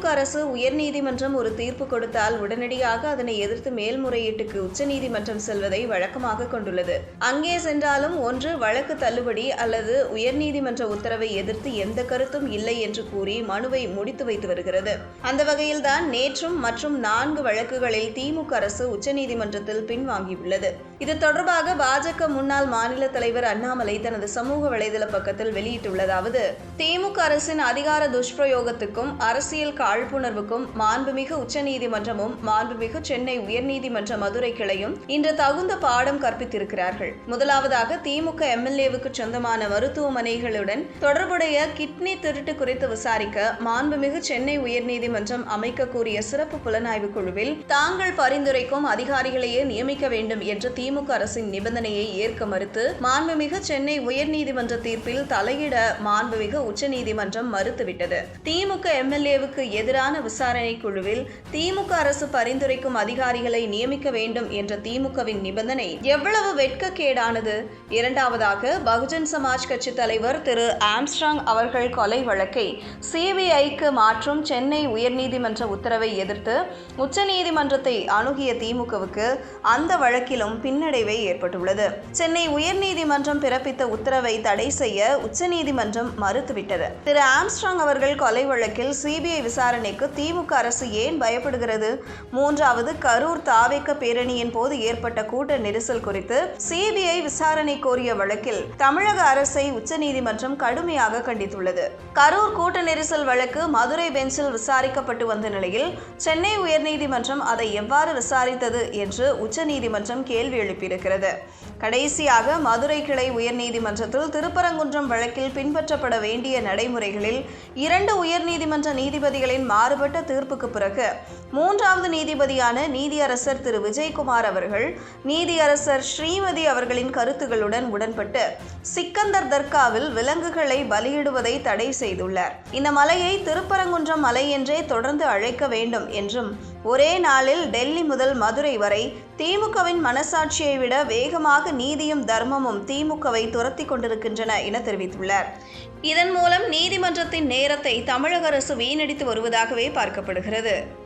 திமுக அரசு உயர்நீதிமன்றம் ஒரு தீர்ப்பு கொடுத்தால் உடனடியாக அதனை எதிர்த்து மேல்முறையீட்டுக்கு உச்சநீதிமன்றம் செல்வதை வழக்கமாக கொண்டுள்ளது. அங்கே சென்றாலும் ஒன்று வழக்கு தள்ளுபடி அல்லது உயர்நீதிமன்ற உத்தரவை எதிர்த்து எந்த கருத்தும் இல்லை என்று கூறி மனுவை முடித்து வைத்து வருகிறது. அந்த வகையில்தான் நேற்றும் மற்றும் நான்கு வழக்குகளில் திமுக அரசு உச்சநீதிமன்றத்தில் பின்வாங்கியுள்ளது. இது தொடர்பாக பாஜக முன்னாள் மாநில தலைவர் அண்ணாமலை தனது சமூக வலைதள பக்கத்தில் வெளியிட்டுள்ளதாவது திமுக அரசின் அதிகார துஷ்பிரயோகத்துக்கும் அரசியல் காழ்ப்புணர்வுக்கும் மாண்புமிகு உச்சநீதிமன்றமும் மாண்புமிகு சென்னை உயர்நீதிமன்ற மதுரை கிளையும் இன்று தகுந்த பாடம் கற்பித்திருக்கிறார்கள். முதலாவதாக திமுக எம்எல்ஏவுக்கு சொந்தமான மருத்துவமனைகளுடன் தொடர்புடைய கிட்னி திருட்டு குறித்து விசாரிக்க மாண்புமிகு சென்னை உயர்நீதிமன்றம் அமைக்க கூறிய சிறப்பு புலனாய்வு குழுவில் தாங்கள் பரிந்துரைக்கும் அதிகாரிகளையே நியமிக்க வேண்டும் என்ற திமுக அரசின் நிபந்தனையை ஏற்க மறுத்து மாண்புமிகு சென்னை உயர்நீதிமன்ற தீர்ப்பில் தலையிட மாண்புமிகு உச்சநீதிமன்றம் மறுத்துவிட்டது. திமுக எம்எல்ஏவுக்கு எதிரான விசாரணை குழுவில் திமுக அரசு பரிந்துரைக்கும் அதிகாரிகளை நியமிக்க வேண்டும் என்ற திமுகவின் நிபந்தனை எவ்வளவு வெட்கக்கேடானது? இரண்டாவதாக பகுஜன் சமாஜ் கட்சி தலைவர் திரு ஆம்ஸ்ட்ராங் அவர்கள் கொலை வழக்கை சிபிஐக்கு மாற்றும் சென்னை உயர்நீதிமன்ற உத்தரவை எதிர்த்து உச்சநீதிமன்றத்தை அணுகிய திமுகவுக்கு அந்த வழக்கிலும் பின்னடைவை ஏற்பட்டுள்ளது. சென்னை உயர்நீதிமன்றம் பிறப்பித்த உத்தரவை தடை செய்ய உச்சநீதிமன்றம் மறுத்துவிட்டது. திரு ஆம்ஸ்ட்ராங் அவர்கள் கொலை வழக்கில் சிபிஐ விசாரணை விசாரணைக்கு திமுக அரசு ஏன் பயப்படுகிறது? மூன்றாவது கரூர் தாவேக்க பேரணியின் போது ஏற்பட்ட கூட்ட நெரிசல் குறித்து சிபிஐ விசாரணை கோரிய வழக்கில் தமிழக அரசை உச்சநீதிமன்றம் கடுமையாக கண்டித்துள்ளது. கரூர் கூட்ட நெரிசல் வழக்கு மதுரை பெஞ்சில் விசாரிக்கப்பட்டு வந்த நிலையில் சென்னை உயர்நீதிமன்றம் அதை எவ்வாறு விசாரித்தது என்று உச்சநீதிமன்றம் கேள்வி எழுப்பியிருக்கிறது. கடைசியாக மதுரை கிளை உயர்நீதிமன்றத்தில் திருப்பரங்குன்றம் வழக்கில் பின்பற்றப்பட வேண்டிய நடைமுறைகளில் இரண்டு உயர்நீதிமன்ற நீதிபதிகள் நீதிபதிகளின் மாறுபட்ட தீர்ப்புக்கு பிறகு மூன்றாவது நீதிபதியான நீதியரசர் திரு. விஜயகுமார் அவர்கள் நீதியரசர் ஸ்ரீமதி அவர்களின் கருத்துகளுடன் உடன்பட்டு சிக்கந்தர் தர்காவில் விலங்குகளை பலியிடுவதை தடை செய்துள்ளார். இந்த மலையை திருப்பரங்குன்றம் மலை என்றே தொடர்ந்து அழைக்க வேண்டும் என்றும் ஒரே நாளில் டெல்லி முதல் மதுரை வரை திமுகவின் மனசாட்சியை விட வேகமாக நீதியும் தர்மமும் திமுகவை துரத்தி கொண்டிருக்கின்றன என தெரிவித்துள்ளார். இதன் மூலம் நீதிமன்றத்தின் நேரத்தை தமிழக அரசு வீணடித்து வருவதாகவே பார்க்கப்படுகிறது.